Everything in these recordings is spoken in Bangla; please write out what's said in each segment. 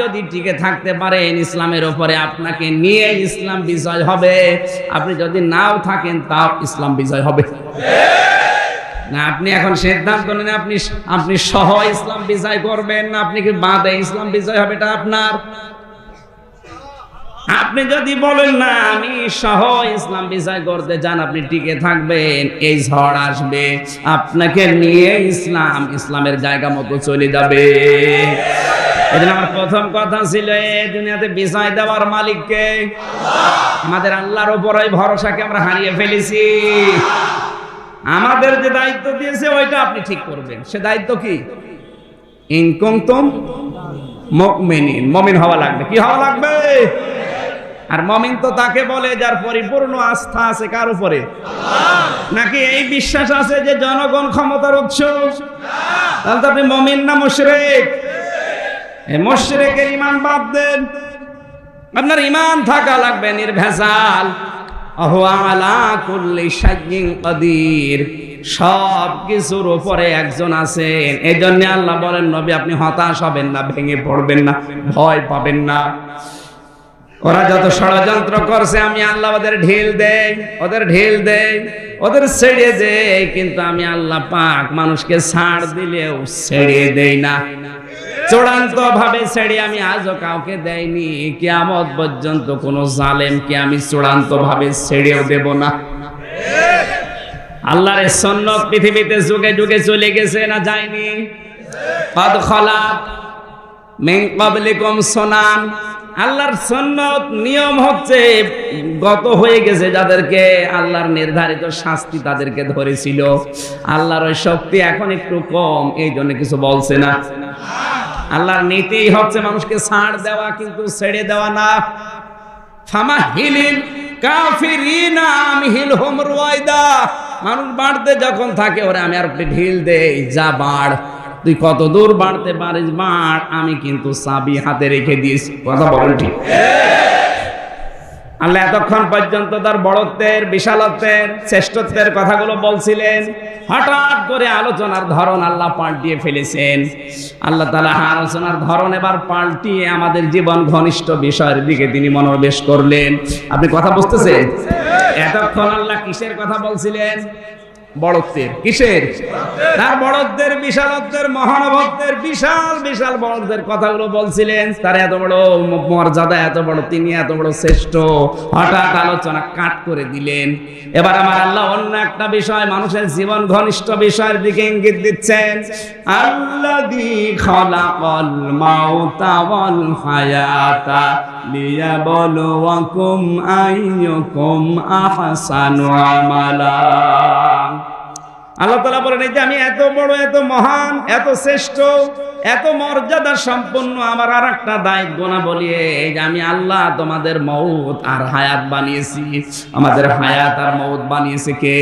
যদি টিকে থাকতে পারেন ইসলামের ওপরে আপনাকে নিয়ে ইসলাম বিজয় হবে। আপনি যদি নাও থাকেন, তাও ইসলাম বিজয় হবে। না, আপনি এখন সিদ্ধান্ত নেন, আপনি আপনি সহ ইসলাম বিজয় করবেন না, আপনি কি বাদে ইসলাম বিজয় হবে এটা আপনার? আপনি যদি বলেন, না, আমি সহ ইসলাম বিজয় করতে যান আপনি টিকে থাকবেন। এই ঝড় আসবে। আপনাকে নিয়ে ইসলাম, ইসলামের জায়গা মতো চলে যাবে। এদিন আমার প্রথম কথা ছিল এই দুনিয়াতে বিজয় দেওয়ার মালিককে। আমাদের আল্লাহর ওই ভরসাকে আমরা হারিয়ে ফেলেছি। আমাদের যে দায়িত্ব দিয়েছে, ওইটা আপনি ঠিক করবেন। সে দায়িত্ব কি? ইনকুমতুম মুমিনিন। মুমিন হওয়া লাগবে। কি হওয়া লাগবে? আর মমিন তো তাকে বলে যার পরিপূর্ণ আস্থা আছে কার উপরে? নাকি এই বিশ্বাস আছে যে জনগণ ক্ষমতার উৎস তাহলে তো আপনি মমিন না মুশরিক? মুশরিকের ইমান বাদ দেন। আপনার ইমান থাকা লাগবে নির্ভেজাল। সব কিছুর উপরে একজন আছেন। এই জন্য আল্লাহ বলেন, নবী, আপনি হতাশ হবেন না, ভেঙে পড়বেন না, ভয় পাবেন না। ওরা যত ষড়যন্ত্র করছে আমি আল্লাহ ওদের ঢিল দেই ওদের ঢিল দেই ওদের ছেড়ে দেই কিন্তু আমি আল্লাহ পাক মানুষকে ছাড় দিলেও ছেড়ে দেই না। চূড়ান্ত ভাবে ছেড়ে আমি আজও কাউকে দেয়নি কিয়ামত পর্যন্ত কোন জালেমকে আমি চূড়ান্ত ভাবে ছেড়েও দেব না। আল্লাহর সন্ন্যত পৃথিবীতে যুগে যুগে চলে গেছে না যায়নি? কদ খলাত মিন ক্বাবলিকুম সুনান। আল্লাহর সন্ন্যত নিয়ম হচ্ছে, গত হয়ে গেছে যাদেরকে আল্লাহর নির্ধারিত শাস্তি তাদেরকে ধরেছিল। আল্লাহর ওই শক্তি এখন একটু কম এই জন্য কিছু বলছে না। আল্লাহর নীতি হচ্ছে মানুষকে ছাড় দেওয়া কিন্তু ছেড়ে দেওয়া না। ফামা মানুষ বাড়তে যখন থাকে, ওরে আমি আর ঢিল দেই, যা বাড়। তুই কত দূর বাড়তে পারিস বাড়, আমি কিন্তু চাবি হাতে রেখে দিয়েছি। কথা বলেন ঠিক। আল্লাহ এতক্ষণ পর্যন্ত তার বড়ত্বের, বিশালত্বের, শ্রেষ্ঠত্বের কথাগুলো বলছিলেন। হঠাৎ করে আলোচনার ধরন আল্লাহ পাল্টিয়ে ফেলেছেন। আল্লাহ তালা আলোচনার ধরন এবার পাল্টিয়ে আমাদের জীবন ঘনিষ্ঠ বিষয়ের দিকে তিনি মনোনিবেশ করলেন। আপনি কথা বুঝতেছেন? এতক্ষণ আল্লাহ কিসের কথা বলছিলেন? বড়ত্বের কিসের? তার বড়ত্বের বিশালত্বের মহানভত্বের বিশাল বিশাল বড়ত্বের কথাগুলো বলছিলেন। তার এত বড় মর্যাদা এত বড় তিনি এত বড় শ্রেষ্ঠ। হঠাৎ আলোচনা কাট করে দিলেন। এবার আমার আল্লাহ অন্য একটা বিষয় মানুষের জীবন ঘনিষ্ঠ বিষয়ের দিকে ইঙ্গিত দিচ্ছেন। আল্লাযী খালাকাল মাউতা ওয়াল হায়াতা লিয়া লিয়াবলুয়াকুম আইয়ুকুম আহসানু আমালা। আল্লাহ তালা বলেন, এই যে আমি এত বড়, এত মহান, এত শ্রেষ্ঠ, এত মর্যাদা সম্পন্ন আমার আর একটা দায়িত্ব না বলিয়ে এই যে আমি আল্লাহ তোমাদের মৌত আর হায়াত বানিয়েছি। আমাদের হায়াত আর মৌত বানিয়েছে কে?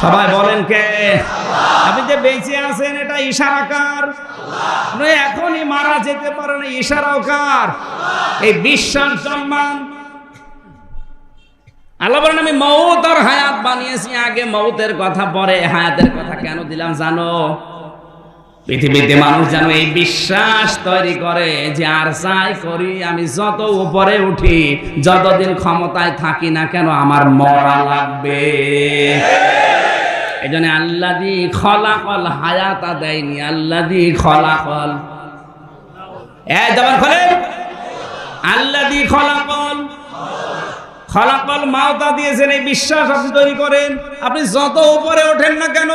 সবাই বলেন কে? আপনি যে বেঁচে আছেন, এটা ইশারাকার এখনই মারা যেতে পারে না, ইশারাও কার? এই বিশ্বাস, সম্মান আল্লাহ বলেন, আমি মৌত আর হায়াত বানিয়েছি, আগে মৌতের কথা, পরে হায়াতের কথা কেন দিলাম জানো? পৃথিবীতে মানুষ যেন এই বিশ্বাস তৈরি করে যে আর যাই করি, আমি যত উপরে উঠি, যতদিন ক্ষমতায় থাকি না কেন আমার মরা লাগবে। এই জন্য আল্লাহ দি খলাকল হায়াতা দেয়নি আল্লাহ দি খলাকল। এ যেমন খোলেন আল্লাহ দি খলাকল খলাকল মাওতা দিয়েছেন, এই বিশ্বাস আপনি তৈরি করেন। আপনি যত উপরে ওঠেন না কেন,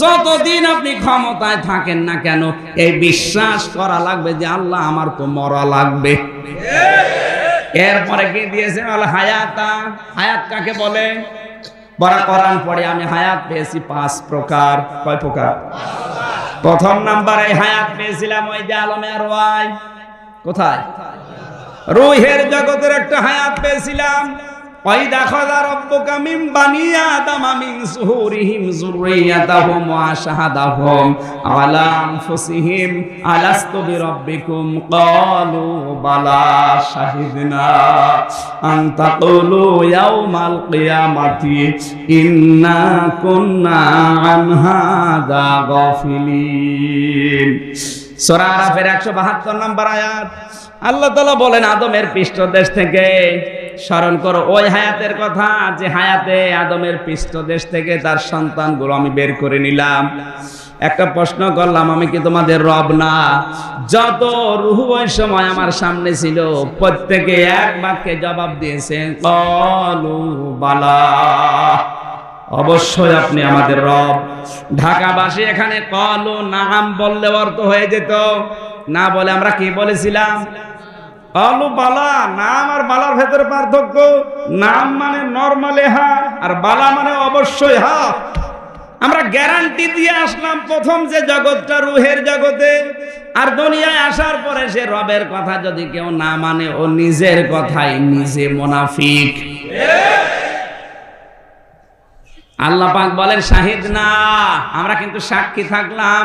যতদিন আপনি ক্ষমতায় থাকেন না কেন, এই বিশ্বাস করা লাগবে যে আল্লাহ আমার তো মরা লাগবে। এরপরে কি দিয়েছেন? হায়াতা। হায়াত কাকে বলে? বড় কোরআন পড়ে, আমি হায়াত পেয়েছি পাঁচ প্রকার। কয় প্রকার? প্রথম নাম্বারে হায়াত পেয়েছিলাম ওই যে আলমে আর ওয়াই কোথায়? রুহের জগতের একটা হায়াত পেয়েছিলাম। ওই দেখো রব্বুকা মিন বানি আদম মিন সুহুরিহিম যুররিয়াতাহুম ওয়া শাহাদাহুম আলা আনফুসিহিম। আলাস্তু বিরাব্বিকুম? ক্বালু বালা শাহিদনা। আন তাকুলু ইয়াউমাল কিয়ামাতি। ইন্না কুন্না আরাফের একশো বাহাত্তর নম্বর আয়াত। আল্লাহ তালা বলেন, আদমের পৃষ্ঠদেশ থেকে, স্মরণ করো, ওই হায়াতের কথা, যে হায়াতে আদমের পৃষ্ঠদেশ থেকে তার সন্তানগুলো আমি বের করে নিলাম। একটা প্রশ্ন করলাম, আমি কি তোমাদের রব না? যত রুহু ওই সময় আমার সামনে ছিল, প্রত্যেকে এক বাক্যে জবাব দিয়েছেন বালা। অবশ্যই আপনি আমাদের রব। ঢাকাবাসী এখানে কলু নাম বললে অর্থ হয়ে যেত। না বলে আমরা কি বলেছিলাম? অলু বালা, নাম আর বালার ভেতরে পার্থক্য। নাম মানে নর্মালে হা, আর বালা মানে অবশ্যই হা। আমরা গ্যারান্টি দিয়ে আসলাম প্রথম যে জগৎটা রুহের জগতে, আর দুনিয়ায় আসার পরে সে রবের কথা যদি কেউ না মানে ও নিজের কথাই নিজে মুনাফিক। আল্লাহ পাক বলেন, শাহিদ না। আমরা কিন্তু সাক্ষী থাকলাম।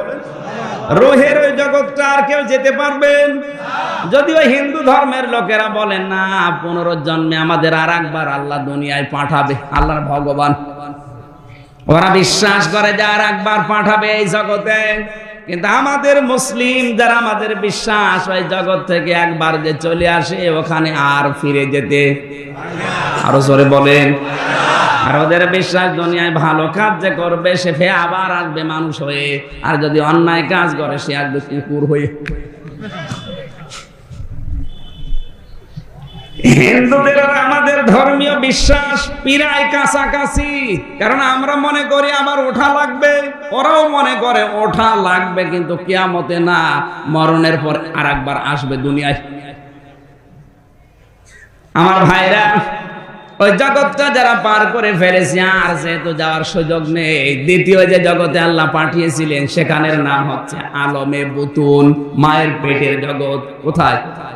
রোহের ওই জগৎটা আর কেউ যেতে পারবেন? যদিও হিন্দু ধর্মের লোকেরা বলেন, না পুনরুজন্মে আমাদের আর একবার আল্লাহ দুনিয়ায় পাঠাবে, আল্লাহর ভগবান। ওরা বিশ্বাস করে যে আর একবার পাঠাবে এই জগতে। কিন্তু আমাদের মুসলিম যারা আমাদের বিশ্বাস ওই জগৎ থেকে একবার যে চলে আসে, ওখানে আর ফিরে যেতে আরও জোরে বলেন। আর ওদের বিশ্বাস দুনিয়ায় ভালো কাজ যে করবে, সে ফে আবার আসবে মানুষ হয়ে। আর যদি অন্যায় কাজ করে, সে আসবে কুকুর হয়ে। হিন্দুদের আর আমাদের ধর্মীয় বিশ্বাস পিরায় কাছাকাছি। কারণ আমরা মনে করি আবার ওঠা লাগবে, ওরাও মনে করে ওঠা লাগবে, কিন্তু কিয়ামতে না, মরণের পর আর একবার আসবে দুনিয়ায়। আমার ভাইরা, ওই জগৎটা যারা পার করে ফেলেছে, আর যেহেতু যাওয়ার সুযোগ নেই, দ্বিতীয় যে জগতে আল্লাহ পাঠিয়েছিলেন, সেখানের নাম হচ্ছে আলমে বুতুন, মায়ের পেটের জগৎ। কোথায় কোথায়?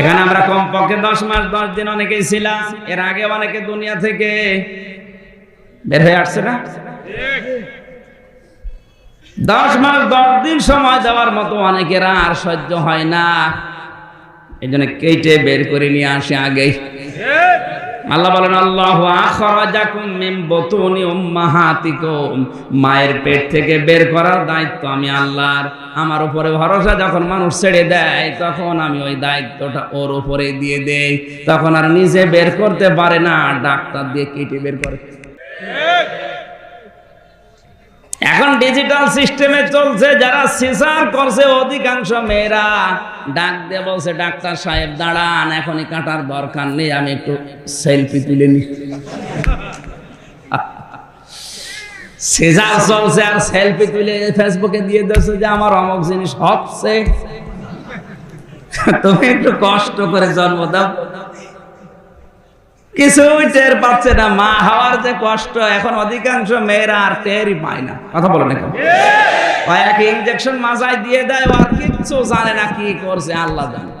এখানে আমরা কমপক্ষে দশ মাস, দশ দিন অনেকেই ছিলাম। এর আগে অনেকে দুনিয়া থেকে বের হয়ে আসছে না? দশ মাস, দশ দিন সময় দেওয়ার মতো অনেকের আর সহ্য হয় না। এই জন্য কেটে বের করে নিয়ে আসে আগেই। আল্লাহ বলেন, আল্লাহ আখরাজাকুম মিন বুতুনি উম্মাহাতিকুম। মায়ের পেট থেকে বের করার দায়িত্ব আমি আল্লাহর। আমার উপরে ভরসা যখন মানুষ ছেড়ে দেয়, তখন আমি ওই দায়িত্বটা ওর উপরে দিয়ে দেই। তখন আর নিজে বের করতে পারে না, ডাক্তার দিয়ে কেটে বের করে। এখন ডিজিটাল সিস্টেমে চলছে, যারা সিজার করছে, অধিকাংশ মেয়েরা ডাক দিয়ে বলছে, ডাক্তার সাহেব, দাঁড়ান, এখনই কাটার দরকার নেই, আমি একটু সেলফি তুলে নি সিজার চলছে, আর সেলফি তুলে ফেসবুকে দিয়ে দিয়েছে যে, আমার অমুক জিনিস হচ্ছে। তুমি একটু কষ্ট করে জন্ম দাও। কিছুই টের পাচ্ছে না মা হওয়ার যে কষ্ট এখন অধিকাংশ মেয়েরা আর টেরই পায় না। কথা বলে না কয়েক ইঞ্জেকশন মাজায় দিয়ে দেয় আর কিচ্ছু জানে না কি করছে আল্লাহ জানে।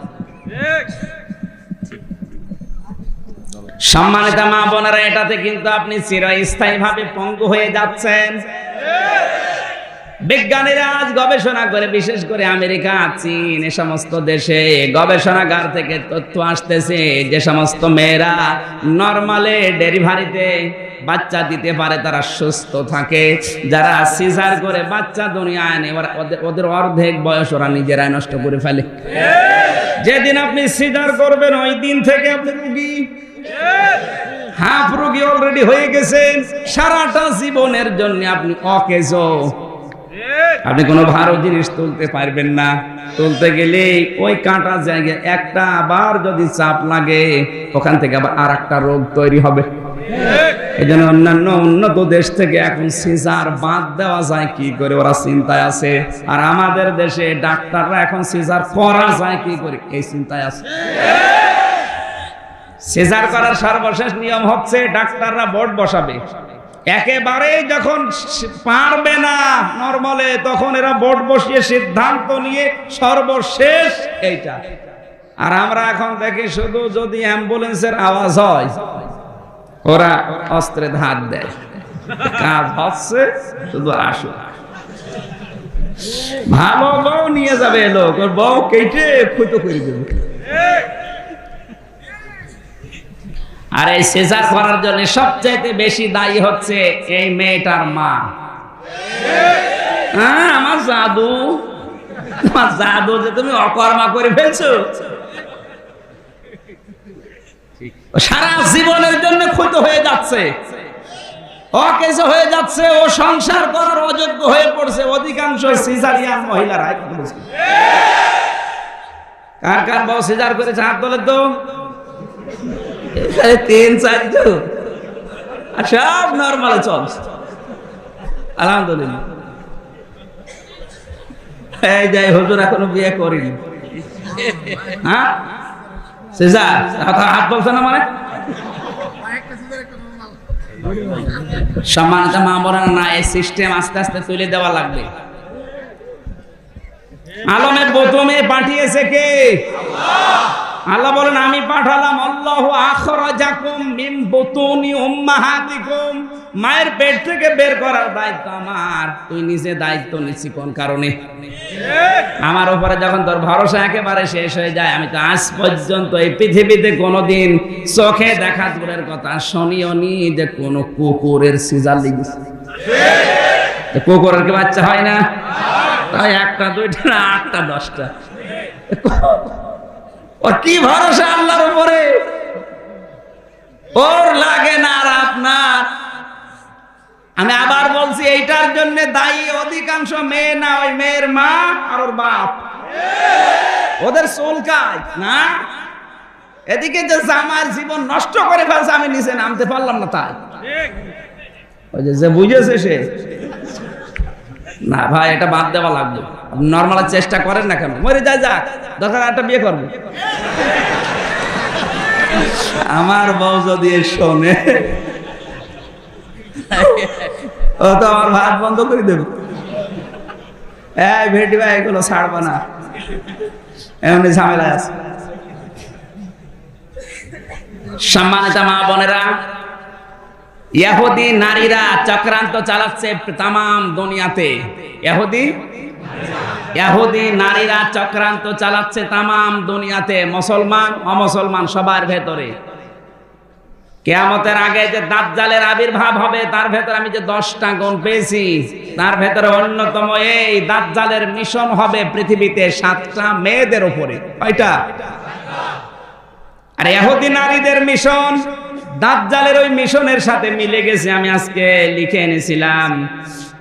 সম্মানিত মা বোনেরা এটাতে কিন্তু আপনি চিরস্থায়ী ভাবে পঙ্গু হয়ে যাচ্ছেন। বিজ্ঞানীরা আজ গবেষণা করে, বিশেষ করে আমেরিকা, চীন, এ সমস্ত দেশে গবেষণাগার থেকে তথ্য আসতেছে যে সমস্ত মেয়েরা নর্মালে ডেলিভারিতে বাচ্চা দিতে পারে, তারা সুস্থ থাকে। যারা সিজার করে বাচ্চা দুনিয়ায় আনে ওদের অর্ধেক বয়স ওরা নিজেরাই নষ্ট করে ফেলে। যেদিন আপনি সিজার করবেন, ওই দিন থেকে আপনি রুগী। হাফ রোগী অলরেডি হয়ে গেছেন। সারাটা জীবনের জন্য আপনি অকেজ। আপনি কোনো ভালো জিনিস তুলতে পারবেন না। তুলতে গেলে ওই কাঁটা জায়গায় একটা আবার যদি চাপ লাগে, ওখান থেকে আবার আর একটা রোগ তৈরি হবে। এই জন্য অন্যান্য উন্নত দেশ থেকে এখন সিজার বাদ দেওয়া যায়, কি করে ওরা চিন্তায় আছে? আর আমাদের দেশে ডাক্তাররা এখন সিজার করা যায়, কি করে? এই চিন্তায় আছে। সিজার করার সর্বশেষ নিয়ম হচ্ছে, ডাক্তাররা বোর্ড বসাবে। একেবারে যখন পারবে না নরমালে তখন এরা বোর্ড বসিয়ে সিদ্ধান্ত নিয়ে সর্বশেষ এইটা। আর আমরা এখন দেখি শুধু যদি অ্যাম্বুলেন্সের আওয়াজ হয়, ওরা অস্ত্রে ধার দেয়। কাজ হচ্ছে, শুধু আসো। ভালো বউ নিয়ে যাবে লোক, ওর বউ কেটে খুঁতো করে দেবে। আর এই সেজার করার জন্য সবচাইতে বেশি দায়ী হচ্ছে এই মেয়েটার মা। আমার জাদু। তোমার জাদু যে তুমি অকর্মা করে ফেলছো। সারা জীবনের জন্য ক্ষত হয়ে যাচ্ছে। অকেজ হয়ে যাচ্ছে ও সংসার করার অযোগ্য হয়ে পড়ছে। অধিকাংশ সিজারিয়ান মহিলারা কার কার বউ সিজার করেছে হাত তোলে তো? এখানে তিন চার আর সব আলহামদুলিল্লাহ। এই যাই এখনও বিয়ে করিনি। হ্যাঁ? মানে? না, এই সিস্টেম আস্তে আস্তে তুলে দেওয়া লাগবে। আলমের প্রথমে পাঠিয়েছে কে? বলেন, আমি পাঠালাম, আল্লাহ আখরাজাকুম মায়ের পেট থেকে বের করার দায়িত্ব আমার। তুই নিজে দায়িত্ব নিচ্ছি কোন কারণে? আমার উপরে যখন তোর ভরসা একেবারে শেষ হয়ে যায়, আমি তো আজ পর্যন্ত এই পৃথিবীতে কোনোদিন চোখে দেখা দূরের কথা শুনিও নি যে কোনো কুকুরের সিজার লেগেছে কুকুরের কি বাচ্চা হয় না? তাই একটা, দুইটা না, আটটা, দশটা। ওর কি ভরসা আল্লাহর উপরে? ওর লাগে না আর আপনার। আমি আবার বলছি, এইটার জন্য দায়ী অধিকাংশ মেয়ে না, ওই মেয়ের মা আর ওর বাপ। ওদের চুলকায় না? এদিকে যে জামার জীবন নষ্ট করে ফেলছে, আমি নিচে নামতে পারলাম না তাই। ওই যে বুঝেছে সে। না ভাই, এটা বাদ দেওয়া লাগবে। নর্মাল চেষ্টা করেন না কেন? মরে যায় যাক দরকার একটা বিয়ে করব। আমার বউ যদি শোনে, ও তো আমার ভাত বন্ধ করে দেবে। এই ভেটি ভাই, এগুলো ছাড়বা না। এমনি ঝামেলা আছে। সম্মানিত মা বোনেরা ইহুদি নারীরা চক্রান্ত চালাচ্ছে তাম দুনিয়াতে। ইহুদি? ইহুদি নারীরা চক্রান্ত চালাচ্ছে তাম দুনিয়াতে, মুসলমান, অমুসলমান সবার ভেতরে। কেয়ামতের আগে যে দাজ্জালের আবির্ভাব হবে, তার ভেতরে আমি যে দশটা গুণ পেয়েছি, তার ভেতরে অন্যতম এই দাজ্জালের মিশন হবে পৃথিবীতে সাতটা মেয়েদের উপরে। আর ইহুদি নারীদের মিশন দাজ্জালের ওই মিশনের সাথে মিলে গেছে, আমি আজকে লিখে এনেছিলাম।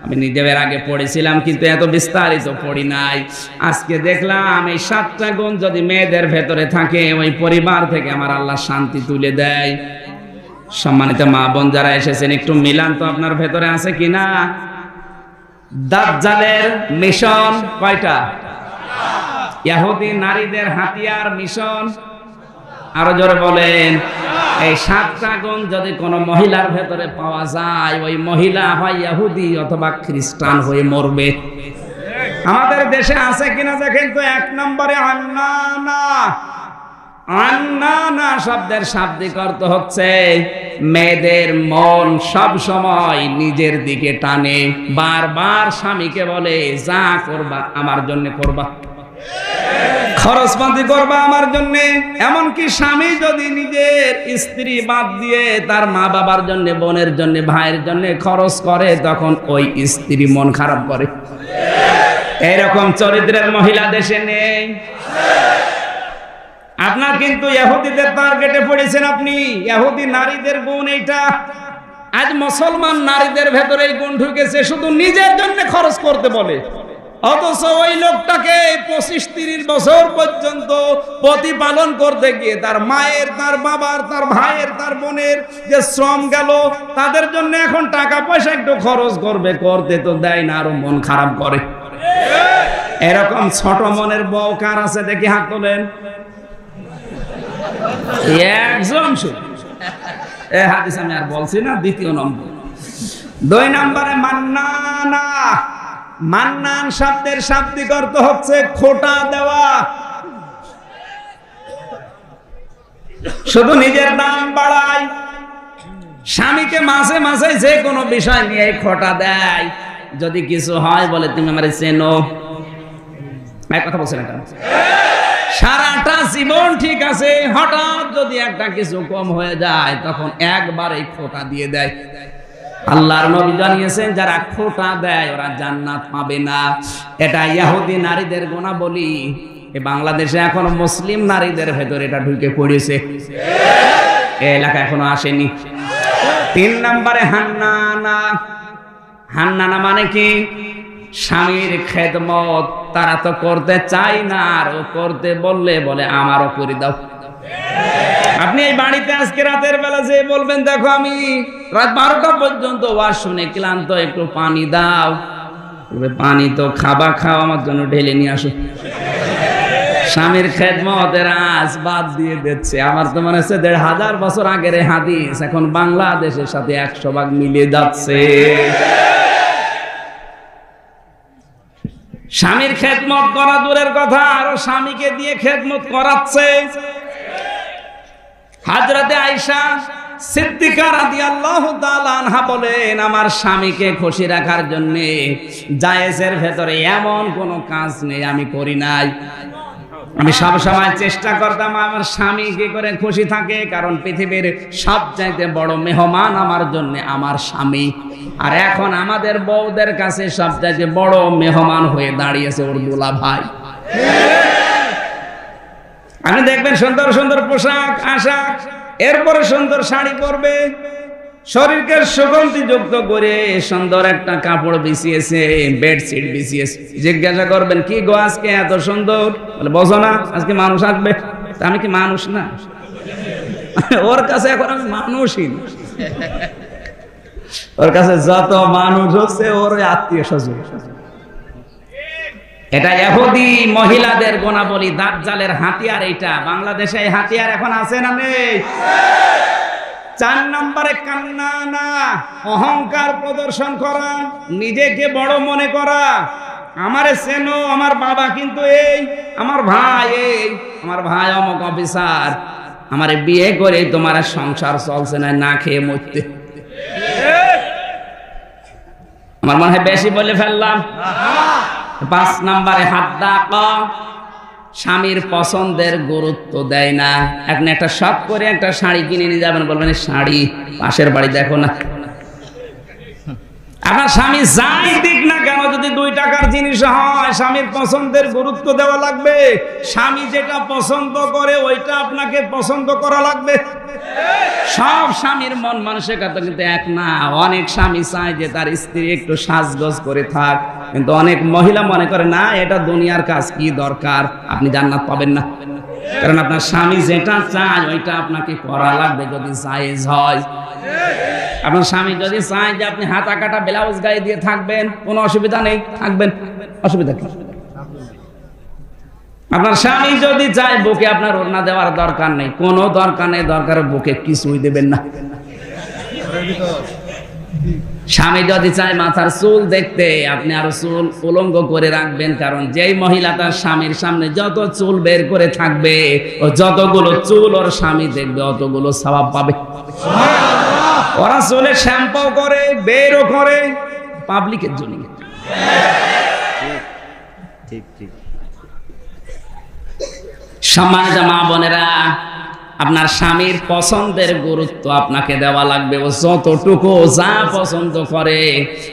আমি নিজের আগে পড়েছিলাম, কিন্তু এত বিস্তারিত পড়ি নাই। আজকে দেখলাম এই সাতটা গুণ যদি মেয়েদের ভেতরে থাকে, ওই পরিবার থেকে আমার আল্লাহ শান্তি তুলে দেয়। সম্মানিত মা বোন যারা এসেছেন, একটু মিলান তো আপনার ভেতরে আছে কিনা দাজ্জালের মিশন কয়টা? ইহুদি নারীদের হাতিয়ার মিশন আরও জোরে বলেন। এই সাতটা গুণ যদি কোনো মহিলার ভেতরে পাওয়া যায়, ওই মহিলা হয় ইহুদি অথবা খ্রিস্টান হয়ে মরবে। আমাদের দেশে আছে কিনা দেখেন তো, এক নম্বরে আন্নানা। আন্নানা শব্দের শাব্দিক অর্থ হচ্ছে, মেয়েদের মন সব সময় নিজের দিকে টানে। বারবার স্বামীকে বলে, যা করবা, আমার জন্য করবা। খরচপাতি করবা আমার জন্য, এমনকি স্বামী যদি নিজের স্ত্রী বাদ দিয়ে তার মা বাবার জন্য, বোনের জন্য, ভাইয়ের জন্য খরচ করে, তখন ওই স্ত্রী মন খারাপ করে। এরকম চরিত্রের মহিলা দেশে নেই। আপনার কিন্তু ইহুদিদের টার্গেটে পড়েছেন আপনি। ইহুদি নারীদের গুণ এইটা। আজ মুসলমান নারীদের ভেতরে এই গুণ ঢুকেছে, শুধু নিজের জন্য খরচ করতে বলে। অথচ ওই লোকটাকে পঁচিশ তিরিশ বছর পর্যন্ত প্রতিপালন করতে গিয়ে তার মায়ের, তার বাবার, তার ভাইয়ের, তার বোনের যে শ্রম গেল, তাদের জন্য এখন টাকা পয়সা একটু খরচ করবে, করতে তো দেয় না, আরও মন খারাপ করে। এরকম ছোট মনের বউ কার আছে দেখি হাত তোলেন। একজন এ হাদিস আমি আর বলছি না, দ্বিতীয় নম্বর। দুই নম্বরে, মান্নানা। মান্নান শব্দের শাব্দিক অর্থ হচ্ছে খোটা দেওয়া। শুধু নিজের দাম বাড়ায় স্বামীকে মাসে মাসে যে কোনো বিষয় নিয়ে খোটা দেয়। যদি কিছু হয় বলে তুমি আমার চেনো। এক কথা বলছেন এটা? সারাটা জীবন ঠিক আছে, হঠাৎ যদি একটা কিছু কম হয়ে যায়, তখন একবারেই খোটা দিয়ে দেয়। আল্লাহর নবী জানিয়েছেন, যারা খোটা দেয় ওরা জান্নাত পাবে না। এটা ইহুদি নারীদের গোনা বলি এ বাংলাদেশে এখন মুসলিম নারীদের ভেতর এটা ঢুকে পড়েছে। এ এলাকা এখনও আসেনি। তিন নম্বরে হান্নানা। হান্নানা মানে কি? স্বামীর খেদমত। তারা তো করতে চায় না, আর করতে বললে বলে, আমারও করে দাও। আপনি এই বাড়িতে আজকে রাতের বেলা যে বলবেন, দেখো আমি রাত বারোটা পর্যন্ত শুনে ক্লান্ত, একটু পানি দাও। পানি তো খাবা, খাও, আমার জন্য ঢেলে নিয়ে আসো। স্বামীর খেদমতের আজ বাদ দিয়ে দিচ্ছে। আমার তো মনে হচ্ছে দেড় হাজার বছর আগের হাদিস, এখন বাংলাদেশের সাথে একশো ভাগ মিলে যাচ্ছে। স্বামীর খেদমত করা দূরের কথা, আরও স্বামীকে দিয়ে খেদমত করাচ্ছে। হাজরাতে আয়সা আমার স্বামীকে খুশি রাখার জায়েজের ভেতরে এমন কাজ নেই, আমি করি নাই। আমি সব সময় চেষ্টা করতাম আমার স্বামী কি করে খুশি থাকে, কারণ পৃথিবীর সবচাইতে বড় মেহমান আমার জন্য আমার স্বামী। আর এখন আমাদের বউদের কাছে সবচাইতে বড় মেহমান হয়ে দাঁড়িয়েছে ওর দুলা ভাই। আপনি দেখবেন সুন্দর সুন্দর পোশাক, আশাক, এরপরে সুন্দর শাড়ি পরবে। শরীরকে সুগন্ধি যুক্ত করে সুন্দর একটা কাপড় বিছিয়েছে, বেডশিট বিছিয়েছে। জিজ্ঞাসা করবেন, কি গো আজকে এত সুন্দর? বলে, বোঝো না, আজকে মানুষ আসবে। আমি কি মানুষ না? ওর কাছে এখন আমি মানুষই ওর কাছে যত মানুষ হচ্ছে ওর আত্মীয় স্বজন এটা এহুদি মহিলাদের গোনাবলী দাজ্জালের হাতিয়ার এইটা। বাংলাদেশে এই হাতিয়ার এখন আছে না নেই? চার নম্বরে কান্না না অহংকার প্রদর্শন করা, নিজেকে বড় মনে করা। আমারে চেনো, আমার বাবা কিন্তু এই, আমার ভাই এই, আমার ভাই অমক অফিসার। আমারে বিয়ে করে তোমার সংসার চলছে না না খেয়ে মরতে। আমার মনে হয় বেশি বলে ফেললাম। পাঁচ নাম্বারে হাত ডাক স্বামীর পছন্দের গুরুত্ব দেয় না। এখন একটা শখ করে একটা শাড়ি কিনে নিয়ে যাবেন, বলবেন শাড়ি পাশের বাড়ি দেখো না। আপনার স্বামী যাই টাকার জিনিস হয়, স্বামীর পছন্দের গুরুত্ব দেওয়া লাগবে। স্বামী যেটা পছন্দ করে, ওইটা আপনাকে পছন্দ করা লাগবে। সব স্বামীর মন মানসিকতা কিন্তু এক না, অনেক স্বামী চায় যে তার স্ত্রী একটু সাজগোজ করে থাক। কিন্তু অনেক মহিলা মনে করে, না, এটা দুনিয়ার কাজ, কি দরকার? আপনি জান্নাত পাবেন না। কারণ আপনার স্বামী যেটা চায়, ওইটা আপনাকে করা লাগবে, যদি জায়েজ হয়। আপনার স্বামী যদি চায় যে আপনি হাতা কাটা ব্লাউজ গায়ে দিয়ে থাকবেন, কোনো অসুবিধা নেই, থাকবেন। অসুবিধা কি? আপনার স্বামী যদি চায় বুকে আপনার ওড়না দেওয়ার দরকার নেই, কোনো দরকার নেই, দরকার বুকে কিছুই দেবেন না। স্বামী যদি চায় মাথার চুল দেখতে, আপনি আরও চুল উলঙ্গ করে রাখবেন, কারণ যেই মহিলা তার স্বামীর সামনে যত চুল বের করে থাকবে, ও যতগুলো চুল ওর স্বামী দেখবে, অতগুলো স্বভাব পাবে। ওরা চলে শ্যাম্পু করে বেরও করে পাবলিকের জন্য ঠিক ঠিক সম্মানিত মা বোনেরা আপনার স্বামীর পছন্দের গুরুত্ব আপনাকে দেওয়া লাগবে। ও যতটুকু যা পছন্দ করে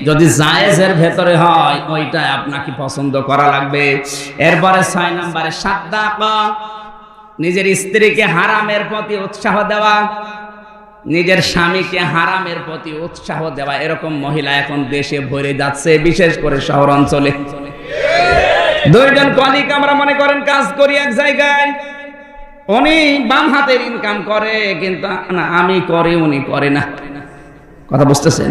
যদি জায়েজের ভেতরে হয় ওইটা আপনাকে পছন্দ করা লাগবে। এরপরে ছয় নম্বরে সাদ্দাক নিজের স্ত্রীকে হারামের প্রতি উৎসাহ দেওয়া। নিজের স্বামীকে হারামের প্রতি উৎসাহ দেওয়া এরকম মহিলা এখন দেশে ভরে যাচ্ছে, বিশেষ করে শহর অঞ্চলে। দুইজন কলিক আমরা মনে করেন কাজ করি এক জায়গায়। উনি বাম হাতের ইনকাম করে, কিন্তু না, আমি করি, উনি করে না। কথা বুঝতেছেন?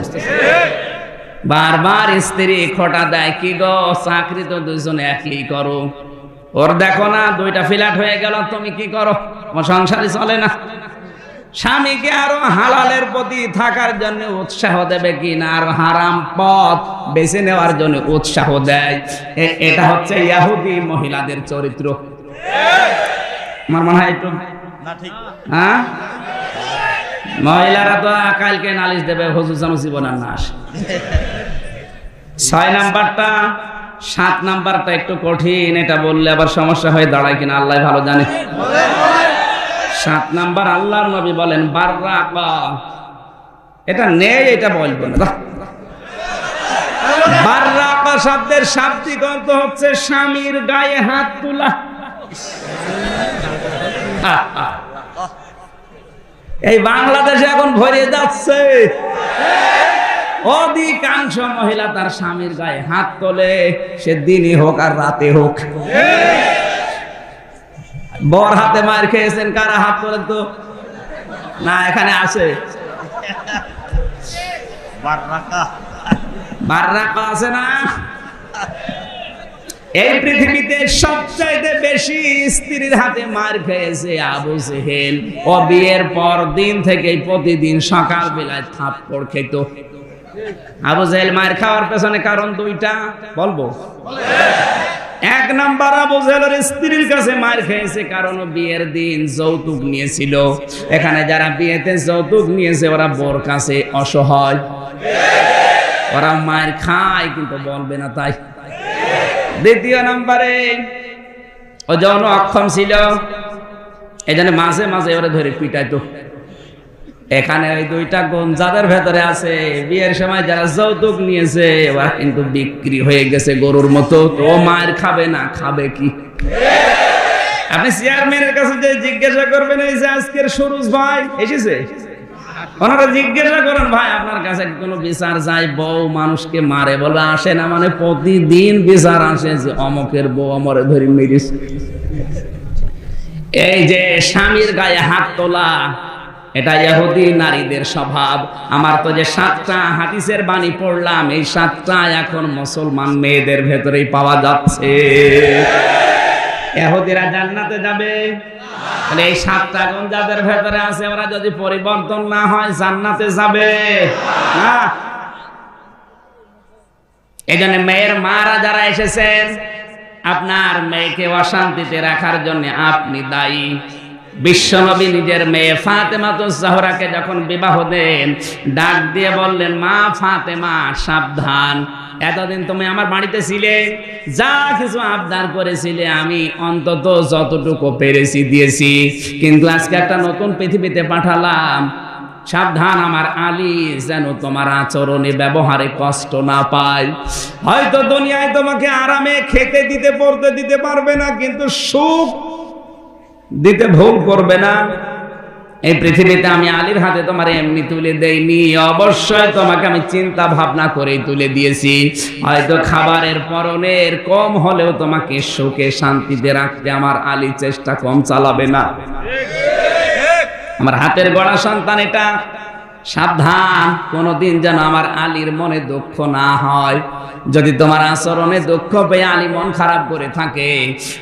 বারবার স্ত্রী খোটা দেয়, কি গো, চাকরি তো দুইজনে একই করো। ওর দেখো না, দুইটা ফিলাট হয়ে গেল, তুমি কি করো? সংসারই চলে না। স্বামীকে আরও হালালের প্রতি থাকার জন্য উৎসাহ দেবে কিনা আর হারাম পথ বেছে নেওয়ার জন্য উৎসাহ দেয়। এটা হচ্ছে ইয়াহুদি মহিলাদের চরিত্র। আমার মনে হয় একটু হ্যাঁ? মহিলারা তো কালকে নালিশ দেবে হজু জানু জীবন আর না আসে। ছয় নাম্বারটা সাত নাম্বারটা একটু কঠিন এটা বললে আবার সমস্যা হয়ে দাঁড়ায় কিনা আল্লাহ ভালো জানে। সাত নাম্বার আল্লাহর নবী বলেন বাররাকা এটা নেই, এটা বলব না। শব্দের শাব্দিক অর্থ হচ্ছে স্বামীর গায়ে হাত তোলা। এই বাংলাদেশে এখন ভরে যাচ্ছে। অধিকাংশ মহিলা তার স্বামীর গায়ে হাত তোলে, সে দিনই হোক আর রাতে হোক। বর হাতে মার খেয়েছেন কারা হাত তোলেন তো? না এখানে আছে। বার আছে না? এই পৃথিবীতে সবচাইতে বেশি স্ত্রীর হাতে মার খেয়েছে আবু সেহেল ও বিয়ের পর দিন থেকে প্রতিদিন সকাল বেলায় থাপ্পড় খেত। আবু জেহেল মার খাওয়ার পেছনে কারণ দুইটা, বলব? এক নাম্বার আবু জেহেলের স্ত্রীর কাছে মার খেয়েছে, কারণ বিয়ের দিন যৌতুক নিয়েছিল। এখানে যারা বিয়েতে যৌতুক নিয়েছে, ওরা বোর কাছে অসহায়। ওরা মায়ের খায়, কিন্তু বলবে না তাই। দ্বিতীয় নম্বরে ও যখন অক্ষম ছিল। এই জন্য মাঝে মাঝে ওরা ধরে পিটাইতো। এখানে ওই দুইটা গুণ যাদের ভেতরে আছে। বিয়ের সময় যারা যৌতুক নিয়েছে, ওরা কিন্তু বিক্রি হয়ে গেছে গরুর মতো। তো মায়ের খাবে না, খাবে কি? আপনি চেয়ারম্যানের কাছে যে জিজ্ঞাসা করবেন, এই যে আজকের সুরুজ ভাই, এসেছে? ওনারা জিজ্ঞাসা করেন, ভাই, আপনার কাছে কোনো বিচার যায়? বউ মানুষকে মারে বলে আসে না মানে প্রতিদিন বিচার আসে যে অমকের বউ অমরে ধরি মেরিস এই যে স্বামীর গায়ে হাত তোলা এটা ইহুদি নারীদের স্বভাব। আমার তো যে সাতটা হাদিসের বাণী পড়লাম, এই সাতটা এখন মুসলমান মেয়েদের ভেতরেই পাওয়া যাচ্ছে। এহুদিরা জান্নাতে যাবে? তাহলে এই সাতটা গুণ যাদের ভেতরে আছে, ওরা যদি পরিবর্তন না হয়, জান্নাতে যাবে। না? এই জন্য মেয়ের মারা যারা এসেছেন, আপনার মেয়েকে অশান্তিতে রাখার জন্য আপনি দায়ী। বিশ্বনবী নিজের মেয়ে ফাতেমা তো যখন বিবাহ দেন, ডাক দিয়ে বললেন, মা ফাতেমা, সাবধান। এতদিন তুমি আমার বাড়িতে ছিলে, যা কিছু আবদার করেছিলে আমি অন্তত যতটুকু পেরেছি দিয়েছি। কিন্তু আজকে একটা নতুন পৃথিবীতে পাঠালাম। সাবধান আমার আলী, যেন তোমার আচরণে ব্যবহারে কষ্ট না পায়। হয়তো দুনিয়ায় তোমাকে আরামে খেতে দিতে, পড়তে দিতে পারবে না, কিন্তু সুখ দিতে ভুল করবে না। এই পৃথিবীতে আমি আলীর হাতে তোমার এমনি তুলে দেইনি। অবশ্যই তোমাকে আমি চিন্তা ভাবনা করেই তুলে দিয়েছি। হয়তো খাবারের পরনের কম হলেও তোমাকে সুখে শান্তিতে রাখতে আমার আলী চেষ্টা কম চালাবে না। আমার হাতের গড়া সন্তান এটা। সাবধান, কোনোদিন যেন আমার আলীর মনে দুঃখ না হয়। যদি তোমার আচরণে দুঃখ পেয়ে আলী মন খারাপ করে থাকে,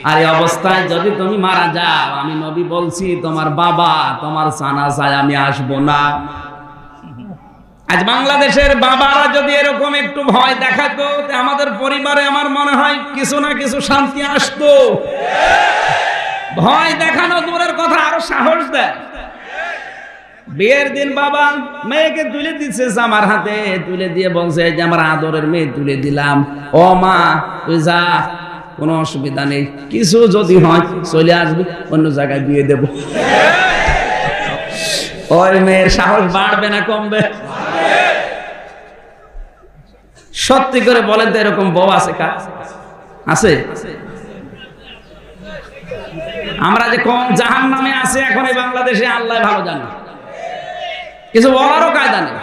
আর এই অবস্থায় যদি তুমি মারা যাও, আমি নবী বলছি, তোমার বাবা, তোমার জানাজায় আমি আসব না। আজ বাংলাদেশের বাবারা যদি এরকম একটু ভয় দেখাতো আমাদের পরিবারে আমার মনে হয় কিছু না কিছু শান্তি আসতো। ভয় দেখানো দূরের কথা আরও সাহস দেয়। বিয়ের দিন বাবা, মেয়েকে তুলে দিচ্ছে আমার হাতে, তুলে দিয়ে বলছে যে আমার আদরের মেয়ে তুলে দিলাম। ও মা, তুই যা, কোনো অসুবিধা নেই, কিছু যদি হয় চলে আসবি, অন্য জায়গায় বিয়ে দেব। ওই মেয়ের সাহস বাড়বে না কমবে। সত্যি করে বলেন তো, এরকম বউ আছে কার? আছে? আমরা যে কম জাহান নামে আছে, এখন এই বাংলাদেশে আল্লাহ ভালো জানে। কিছু বলারও কায়দা নেই।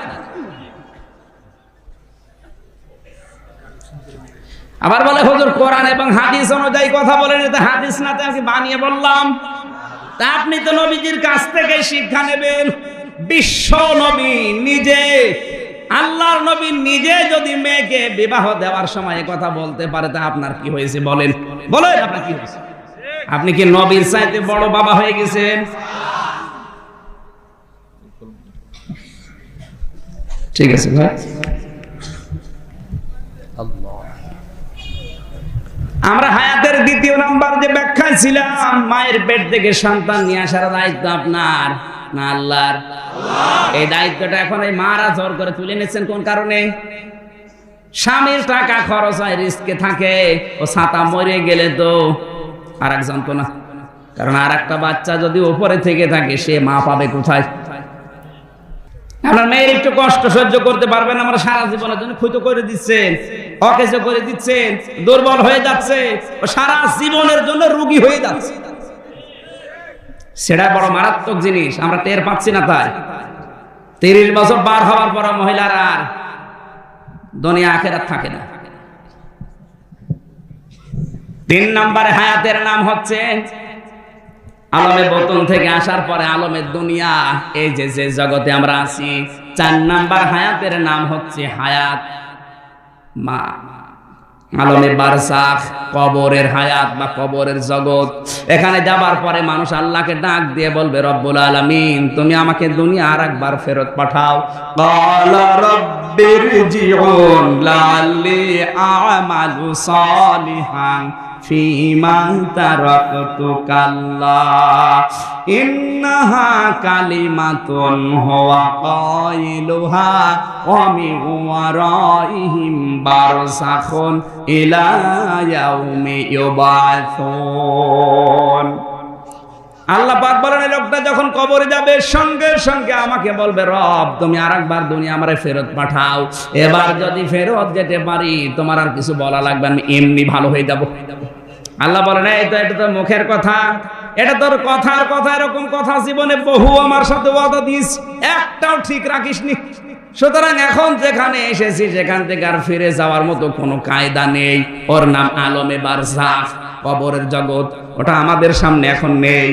আবার বলে হুজুর কোরআন এবং হাদিস অনুযায়ী কথা বলেন এটা হাদিস না তো আমি বানিয়ে বললাম। তা আপনি তো নবীজির কাছ থেকে শিক্ষা নেবেন। বিশ্ব নবী নিজে, আল্লাহর নবী নিজে যদি মেয়েকে বিবাহ দেওয়ার সময় কথা বলতে পারে, তা আপনার কি হয়েছে বলেন? বলেন, আপনার কি হয়েছে? আপনি কি নবীর চাইতে বড় বাবা হয়ে গেছেন? ঠিক আছে, ভাই। আমরা হায়াতের দ্বিতীয় নাম্বার যে ব্যাখ্যা ছিলাম, মায়ের পেট থেকে সন্তান নিয়ে আসার দায়িত্ব আপনার না আল্লাহর? এই দায়িত্বটা এখন এই মারা জোর করে তুলে নিচ্ছেন কোন কারণে? স্বামীর টাকা খরচ হয়, রিস্কে থাকে, ও ছাতা মরে গেলে তো আর এক যন্ত্রণা কারণ আর একটা বাচ্চা যদি উপরে থেকে থাকে, সে মা পাবে কোথায়? আপনার মেয়ের একটু কষ্ট সহ্য করতে পারবেন আমরা সারা জীবনের জন্য ক্ষুত করে দিচ্ছেন, অকেজ করে দিচ্ছেন, দুর্বল হয়ে যাচ্ছে, সারা জীবনের জন্য রুগী হয়ে যাচ্ছে। সেটা বড় মারাত্মক জিনিস, আমরা টের পাচ্ছি না তাই। তিরিশ বছর পার হওয়ার পর মহিলারা আর দুনিয়া আখেরাত থাকে না। তিন নম্বরে হায়াতের নাম হচ্ছে আলমের বোতন থেকে আসার পরে আলমের দুনিয়া, এই যে যে জগতে আমরা আছি, চার নাম্বার হায়াতের নাম হচ্ছে হায়াত। মা, আলমে বারসাখ, কবরের হায়াত বা কবরের জগৎ। এখানে যাবার পরে মানুষ আল্লাহকে ডাক দিয়ে বলবে, রব্বুল আলামিন, তুমি আমাকে দুনিয়া আর একবার ফেরত পাঠাও। রাব্বিরজিউন লাআল্লি আ'মালু সালিহান ফিমা তারাকতু কাল্লা। ইন্নাহা কালিমাতুন হুয়া কাইলুহা ওয়া মিন ওয়ারাইহিম বারযাখুন ইলা ইয়াউমি ইউবাথুন আল্লাহ পাক বলেন, এই লোকটা যখন কবরে যাবে, সঙ্গে সঙ্গে আমাকে বলবে, রব, তুমি আরেকবার দুনিয়া আমারে ফেরত পাঠাও। এবার যদি ফেরত যেতে পারি, তোমার আর কিছু বলা লাগবে আমি এমনি ভালো হয়ে যাব। আল্লাহ বলেন, এই তো, এটা তো মুখের কথা। এটা তোর কথার কথা এরকম কথা জীবনে বহু আমার সাথে ওয়াদা দিস। একটাও ঠিক রাখিসনি। সুতরাং এখন যেখানে এসেছি, সেখান থেকে আর ফিরে যাওয়ার মতো কোনো কায়দা নেই। ওর নাম আলমে বারজাখ কবরের জগৎ, ওটা আমাদের সামনে এখন নেই।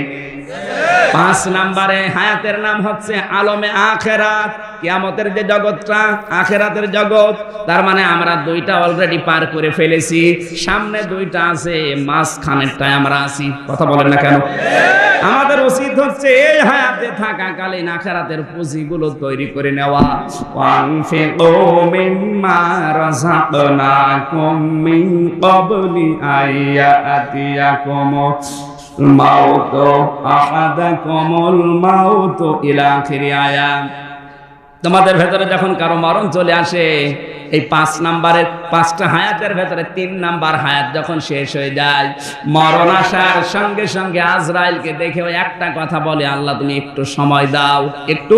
পাঁচ নাম্বারে হায়াতের নাম হচ্ছে আলমে আখেরাত। কিয়ামতের যে জগৎটা, আখেরাতের জগৎ, তার মানে আমরা দুইটা অলরেডি পার করে ফেলেছি। সামনে দুইটা আছে, মাঝখানেরটায় আমরা আছি। কথা বলেন না কেন? আমাদের উচিত হচ্ছে এই হায়াতে থাকাকালীন আখেরাতের পুঁজিগুলো তৈরি করে নেওয়া। রাযাকনাকুম মিন ক্বাবলি তোমাদের ভেতরে যখন কারও মরণ চলে আসে এই পাঁচ নাম্বারের পাঁচটা হায়াতের ভেতরে তিন নাম্বার হায়াত যখন শেষ হয়ে যায়, মরণ আসার সঙ্গে সঙ্গে আজরাইলকে দেখে ওই একটা কথা বলে, আল্লাহ, তুমি একটু সময় দাও, একটু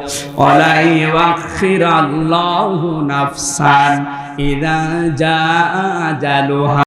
ولا يؤخر الله نفسا إذا جاء أجلها.